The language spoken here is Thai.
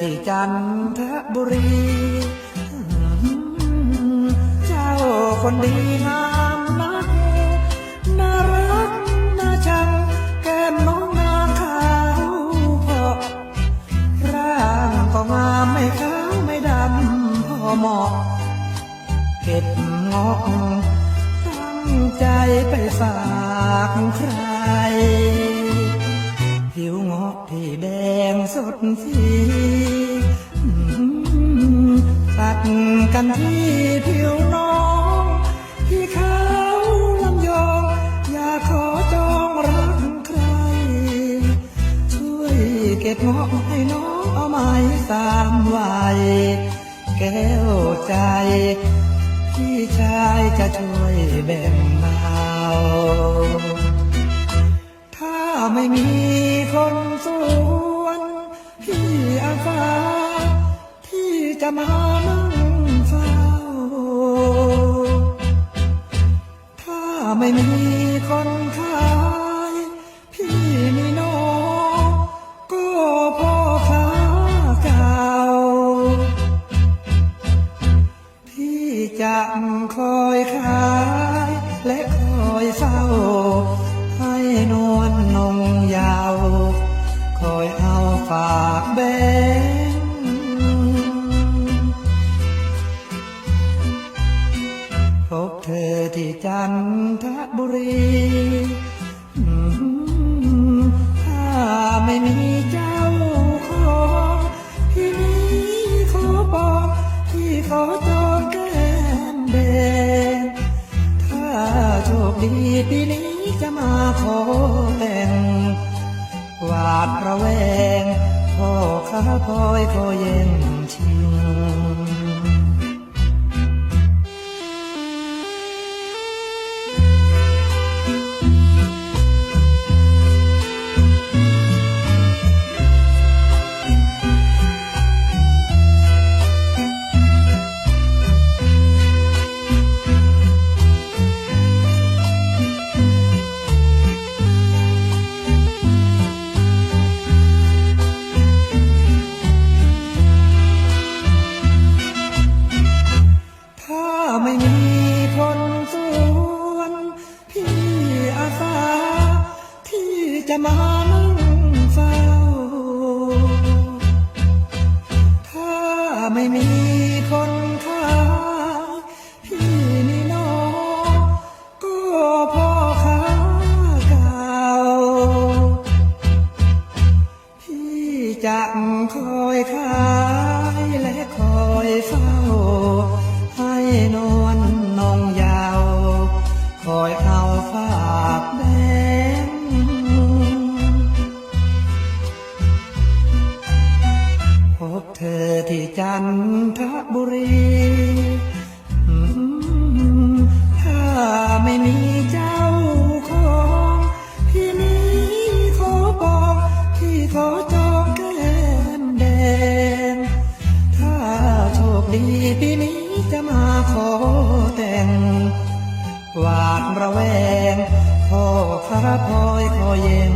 ที่จันทบุรี เจ้าคนดีงามนักน่ารักน่าชังแก้มน้องนาขาวพราะร่างก็งามไม่ขาวไม่ดำพอเหมาะเก็บงอกตั้งใจไปฝากใคร แดงสดสีตัดกันที่ผิวน้องที่ขาวลำยองอยากขอจองรักใคร ช่วยเก็บงอกให้น้องเอาไม้สามวัยแก้วใจพี่ชายจะช่วยแบ่งเบาถ้าไม่มี คนสวนพี่อาสาที่จะมานั่งเฝ้า ถ้าไม่มีคนข้า คอยเอาฝากแบงพบเธอที่จันทบุรีถ้าไม่มีเจ้าของพี่นี้ขอบอกพี่ขอจองแก้มแดงถ้าโชคดีปีนี้จะมาขอแต่ง หวาดระแวงพ่อข้าพลอยก็เย็นชิง จะมานั่งเฝ้า ถ้าไม่มีคนขา ถ้าไม่มีเจ้าของพี่นี้ขอบอกพี่ขอจองแก้มแดง ถ้าโชคดีพี่นี้จะมาขอแต่ง หวาดระแวงพ่อพระพอยขอเย็น